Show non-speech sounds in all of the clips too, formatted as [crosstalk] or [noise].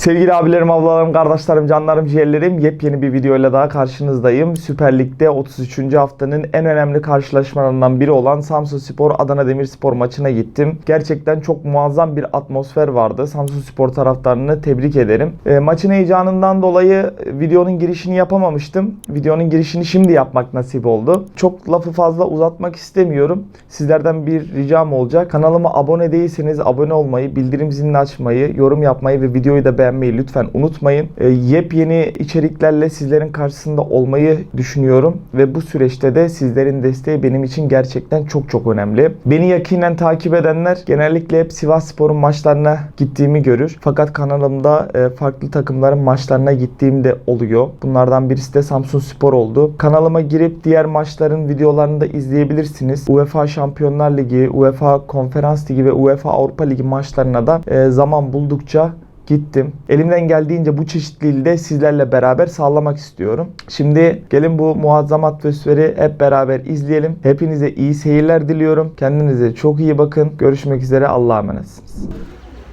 Sevgili abilerim, ablalarım, kardeşlerim, canlarım, ciğerlerim yepyeni bir videoyla daha karşınızdayım. Süper Lig'de 33. haftanın en önemli karşılaşmalarından biri olan Samsun Spor Adana Demirspor maçına gittim. Gerçekten çok muazzam bir atmosfer vardı. Samsun Spor taraftarını tebrik ederim. E, maçın heyecanından dolayı videonun girişini yapamamıştım. Videonun girişini şimdi yapmak nasip oldu. Çok lafı fazla uzatmak istemiyorum. Sizlerden bir ricam olacak. Kanalıma abone değilseniz abone olmayı, bildirim zilini açmayı, yorum yapmayı ve videoyu da beğenmeyi lütfen unutmayın. E, yepyeni içeriklerle sizlerin karşısında olmayı düşünüyorum ve bu süreçte de sizlerin desteği benim için gerçekten çok çok önemli. Beni yakinen takip edenler genellikle hep Sivas Spor'un maçlarına gittiğimi görür. Fakat kanalımda e, farklı takımların maçlarına gittiğim de oluyor. Bunlardan birisi de Samsun Spor oldu. Kanalıma girip diğer maçların videolarını da izleyebilirsiniz. UEFA Şampiyonlar Ligi, UEFA Konferans Ligi ve UEFA Avrupa Ligi maçlarına da e, zaman buldukça gittim. Elimden geldiğince bu çeşitliliği de sizlerle beraber sağlamak istiyorum. Şimdi gelin bu muazzam atmosferi hep beraber izleyelim. Hepinize iyi seyirler diliyorum. Kendinize çok iyi bakın. Görüşmek üzere. Allah'a emanetsiniz.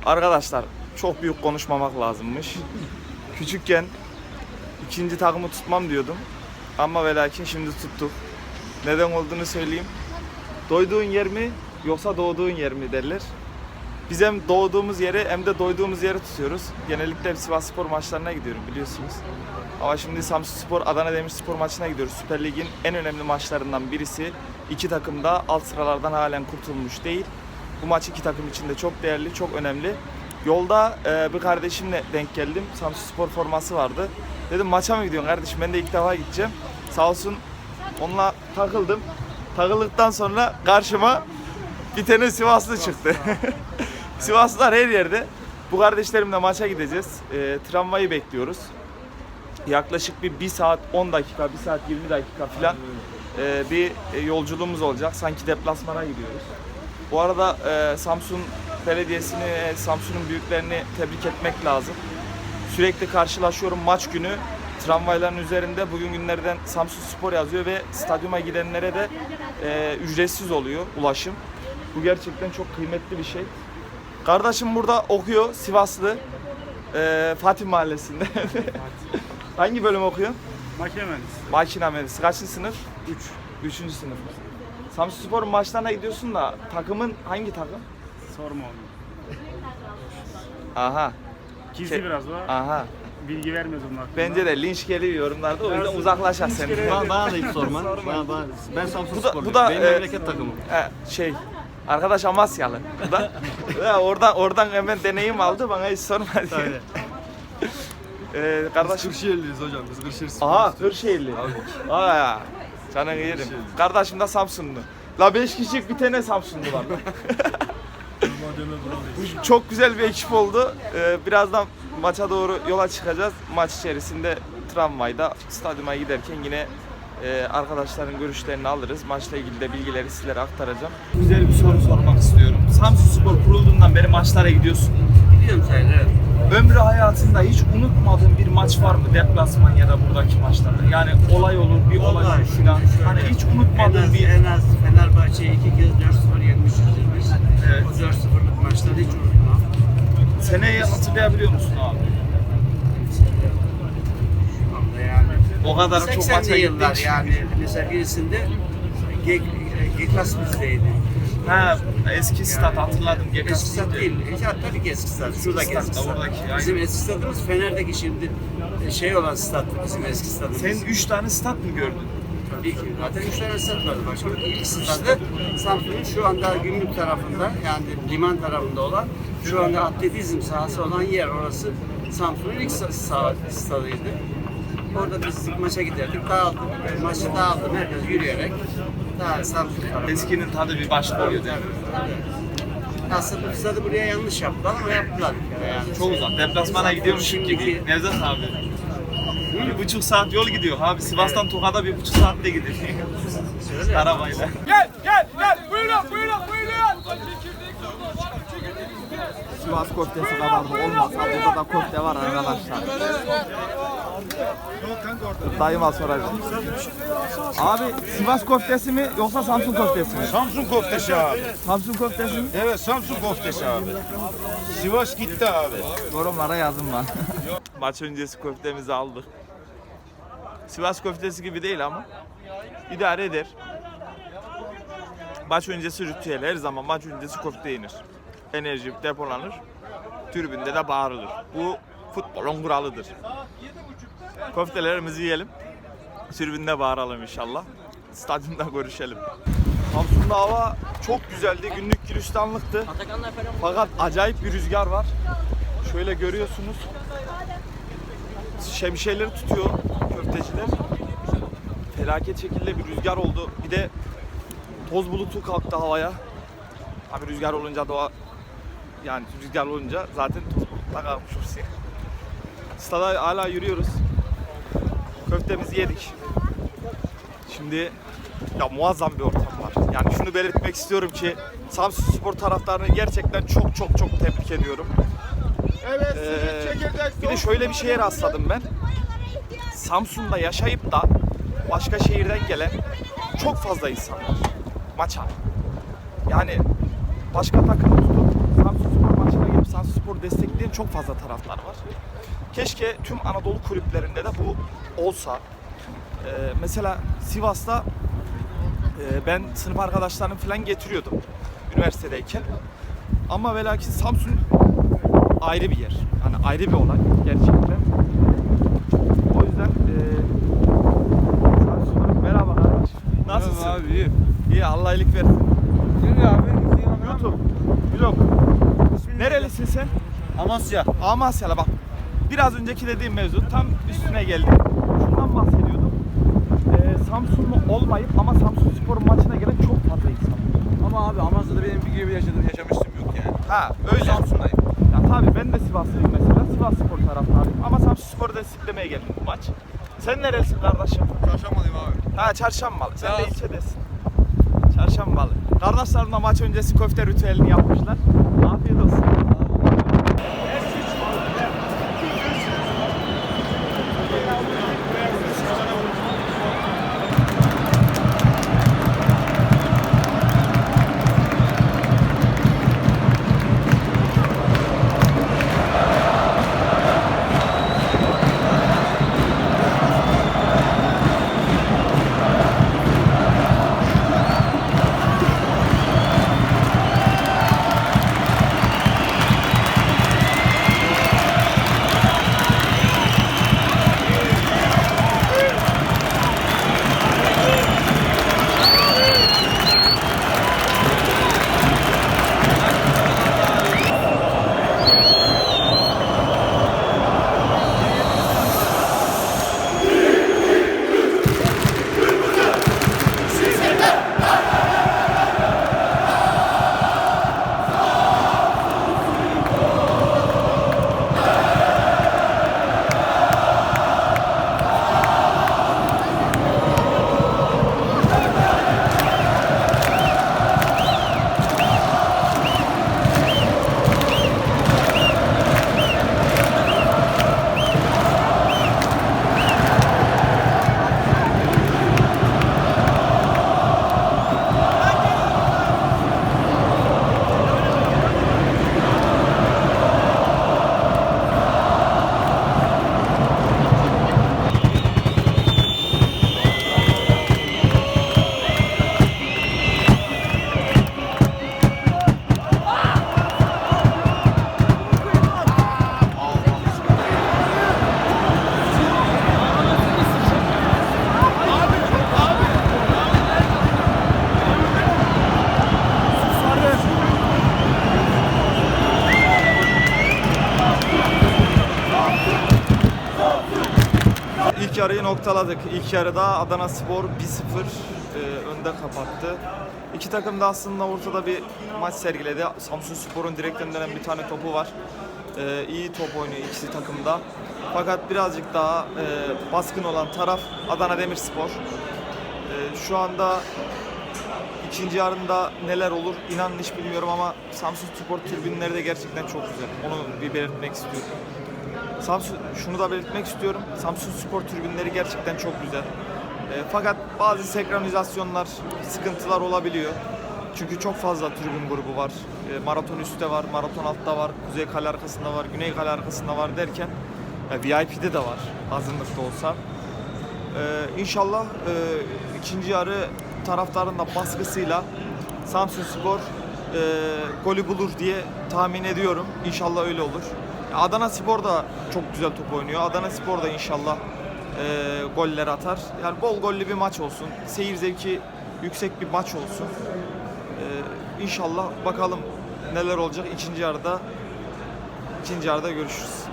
Arkadaşlar çok büyük konuşmamak lazımmış. Küçükken ikinci takımı tutmam diyordum. Ama ve lakin şimdi tuttuk. Neden olduğunu söyleyeyim. Doyduğun yer mi yoksa doğduğun yer mi derler. Biz hem doğduğumuz yeri hem de doyduğumuz yeri tutuyoruz. Genellikle Sivas Spor maçlarına gidiyorum biliyorsunuz. Ama şimdi Samsun Spor, Adana Demirspor maçına gidiyoruz. Süper Lig'in en önemli maçlarından birisi. İki takım da alt sıralardan halen kurtulmuş değil. Bu maç iki takım için de çok değerli, çok önemli. Yolda e, bir kardeşimle denk geldim. Samsun Spor forması vardı. Dedim maça mı gidiyorsun kardeşim? Ben de ilk defa gideceğim. Sağ olsun onunla takıldım. Takıldıktan sonra karşıma bir tane Sivaslı çıktı. [laughs] Sivaslılar her yerde. Bu kardeşlerimle maça gideceğiz. E, tramvayı bekliyoruz. Yaklaşık bir 1 saat 10 dakika, 1 saat 20 dakika falan e, bir yolculuğumuz olacak. Sanki deplasmana gidiyoruz. Bu arada e, Samsun Belediyesi'ni, Samsun'un büyüklerini tebrik etmek lazım. Sürekli karşılaşıyorum maç günü tramvayların üzerinde bugün günlerden Samsun Spor yazıyor ve stadyuma gidenlere de e, ücretsiz oluyor ulaşım. Bu gerçekten çok kıymetli bir şey. Kardeşim burada okuyor Sivaslı. E, Fatih Mahallesi'nde. [laughs] Hangi bölüm okuyor? Makine mühendisi. Makine mühendisi. Kaçıncı sınıf? 3. Üçüncü sınıf. Samsun Spor'un maçlarına gidiyorsun da takımın hangi takım? Sorma onu. Aha. Gizli Şey- biraz var. Aha. Bilgi vermez onun hakkında. Bence de linç geliyor yorumlarda o yüzden Biraz uzaklaş linç sen. geliyor. Bana, bana da hiç sorma. Sorma. Bana, bana, ben Samsun Bu da- bu da, Benim e, memleket takımım. He, şey arkadaş Amasyalı. Bu da Ya oradan oradan hemen deneyim aldı bana hiç sormadı. Öyle. [laughs] Ee, kardeşim Kırşehirliyiz hocam. Biz Kırşehir Aha Kırşehirli. Aa, canını yerim. Kardeşim de Samsunlu. La 5 kişilik bir tane Samsunlu var. [laughs] Çok güzel bir ekip oldu. Ee, birazdan maça doğru yola çıkacağız. Maç içerisinde tramvayda stadyuma giderken yine e, arkadaşların görüşlerini alırız. Maçla ilgili de bilgileri sizlere aktaracağım. Güzel bir soru sormak istiyorum. Samsun Spor kurulduğundan beri maçlara gidiyorsun. Biliyorum sen evet. Ömrü hayatında hiç unutmadığın bir maç var mı deplasman ya da buradaki maçlarda? Yani olay olur, bir olay olur filan. Hani hiç en unutmadığın az, bir... en az Fenerbahçe'yi iki kez 4-0 yenmişizdir biz. Evet. O 4-0'lık maçları hiç unutmam. Seneyi hatırlayabiliyor musun abi? O kadar çok 80'li maça yıllar gittik. yani. Mesela birisinde Gek, Geklas bizdeydi. Ha, eski stat hatırladım. Eski Gekas stat değil. Ya tabii ki eski stat. Şuradaki eski stat. oradaki, aynen. Bizim eski stadımız Fener'deki şimdi e, şey olan stat bizim eski stadımız. Sen 3 tane stat mı gördün? Tabii ki. Zaten üç tane stat vardı başka. İlk stadı Samsun'un şu anda gümrük tarafında yani liman tarafında olan şu anda atletizm sahası olan yer orası Samsun'un ilk sa- sağ stadıydı. Orada biz maça giderdik. Dağıldık. Maçı dağıldım. Herkes yürüyerek daha Samsun tarafına. Eskinin tadı bir başka oluyor değil mi? Aslında bu stadı buraya yanlış yaptılar ama yaptılar. Yani. Çok uzak. Deplasmana gidiyormuşum gibi. Şimdiki- Nevzat abi. Bir buçuk saat yol gidiyor abi. Sivas'tan Tokat'a bir buçuk saatte gidiyor. [laughs] Arabayla. Sivas köftesi kadar da olmasa burada da köfte var arkadaşlar. Dayıma soracağım. Abi Sivas köftesi mi yoksa Samsun köftesi mi? Samsun köftesi abi. Samsun köftesi mi? Evet Samsun köftesi abi. Sivas gitti abi. Yorumlara yazın var. [laughs] Maç öncesi köftemizi aldık. Sivas köftesi gibi değil ama idare eder. Maç öncesi ritüel. Her zaman maç öncesi köfte yenir. Enerji depolanır. Tribünde de bağırılır. Bu futbolun kuralıdır. Köftelerimizi yiyelim. Tribünde bağıralım inşallah. Stadyumda görüşelim. Samsun'da hava çok güzeldi. Günlük gülistanlıktı. Fakat acayip bir rüzgar var. Şöyle görüyorsunuz. Şemsiyeleri tutuyor köfteciler. Felaket şekilde bir rüzgar oldu. Bir de toz bulutu kalktı havaya. Abi rüzgar olunca doğa yani rüzgar olunca zaten toz bulutla kalkmış. Stada hala yürüyoruz. Köftemizi yedik. Şimdi ya muazzam bir ortam var. Yani şunu belirtmek istiyorum ki Samsun Spor taraftarını gerçekten çok çok çok tebrik ediyorum. Ee, bir de şöyle bir şeye rastladım ben. Samsun'da yaşayıp da başka şehirden gelen çok fazla insan var maça. Yani başka takım tutup Samsun Spor maçına gelip Samsun Spor destekleyen çok fazla taraftar var. Keşke tüm Anadolu kulüplerinde de bu olsa. Ee, mesela Sivas'ta e, ben sınıf arkadaşlarımı falan getiriyordum üniversitedeyken. Ama ve lakin Samsun ayrı bir yer. Hani ayrı bir olay gerçekten. O yüzden e, Samsun'a merhaba kardeş. Nasılsın? abi iyi. İyi Allah iyilik versin. Şimdi abi YouTube, vlog. Nerelisin sen? Amasya. Amasya'la bak. Biraz önceki dediğim mevzu tam üstüne geldi. Şundan bahsediyordum. Ee, Samsunlu olmayıp ama Samsun Spor maçına gelen çok fazla insan. Ama abi Amasya'da benim bir gibi yaşadım, yaşamıştım yok yani. Ha öyle. Samsun'dayım. Ya tabii ben de Sivaslıyım mesela. Sivas Spor taraftarıyım. Ama Samsun Spor'u desteklemeye geldim bu maç. Sen nerelisin kardeşim? Çarşambalıyım abi. Ha çarşambalı. Sen de ilçedesin. Çarşambalı. Kardeşlerim de maç öncesi köfte ritüelini yapmışlar. Afiyet olsun. Noktaladık. İlk yarıda Adana Spor 1-0 e, önde kapattı. İki takım da aslında ortada bir maç sergiledi. Samsun Spor'un direkten bir tane topu var. E, iyi top oynuyor ikisi takımda. Fakat birazcık daha e, baskın olan taraf Adana Demirspor. E, şu anda ikinci yarında neler olur inanın hiç bilmiyorum ama Samsun Spor tribünleri de gerçekten çok güzel. Onu bir belirtmek istiyorum. Samsun şunu da belirtmek istiyorum. Samsun Spor tribünleri gerçekten çok güzel. E, fakat bazı senkronizasyonlar, sıkıntılar olabiliyor. Çünkü çok fazla tribün grubu var. E, maraton üstte var, maraton altta var, kuzey kale arkasında var, güney kale arkasında var derken e, VIP'de de var azınlıkta olsa. Ee, inşallah e, ikinci yarı taraftarın da baskısıyla Samsun Spor e, golü bulur diye tahmin ediyorum. İnşallah öyle olur. Adana Spor da çok güzel top oynuyor. Adana Spor da inşallah e, goller atar. Yani bol gollü bir maç olsun. Seyir zevki yüksek bir maç olsun. E, inşallah bakalım neler olacak ikinci yarıda. ikinci yarıda görüşürüz.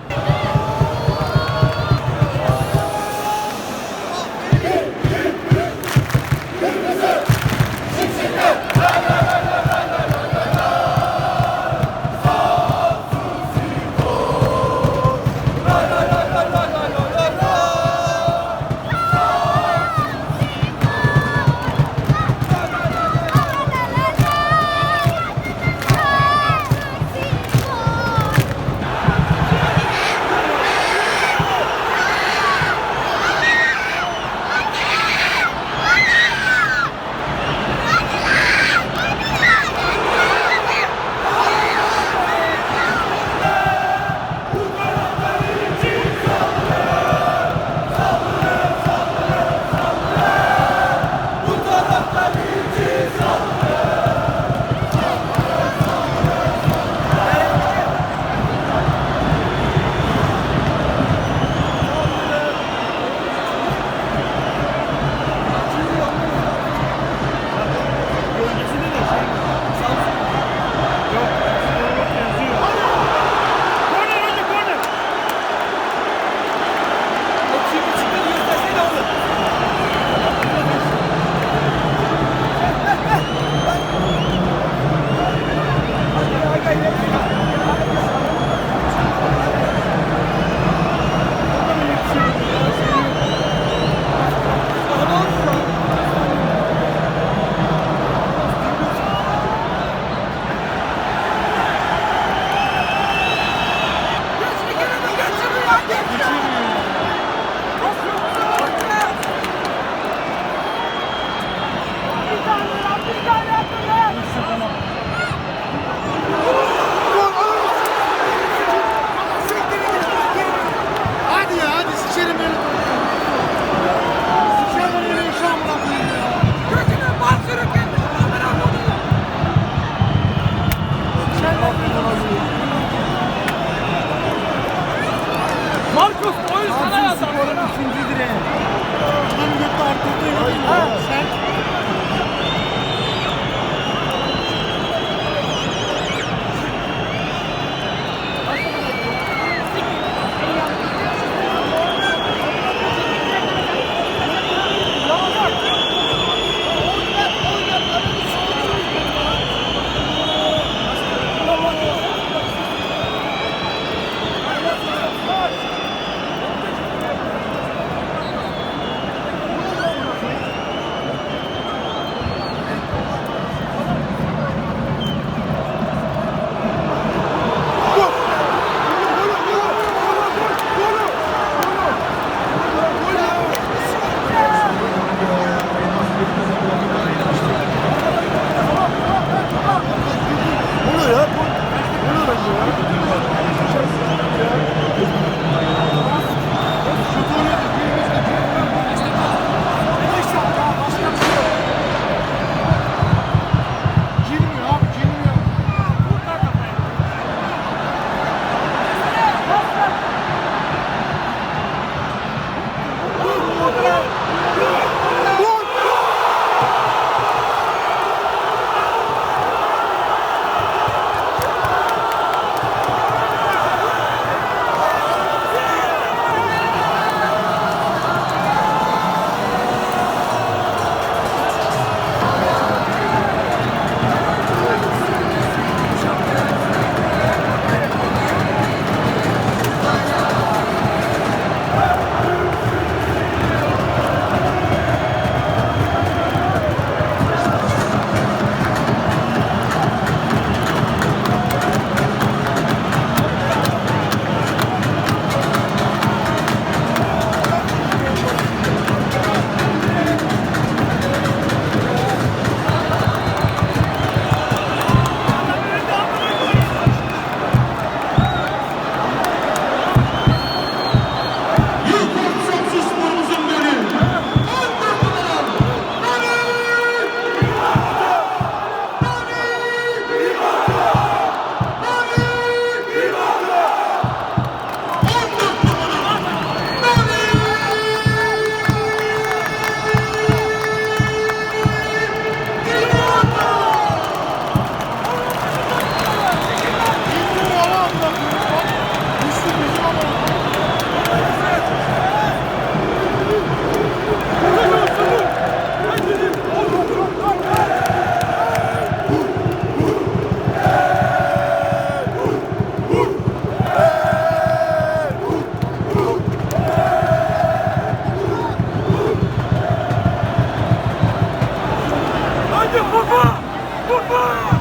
よっしゃあ。Bye.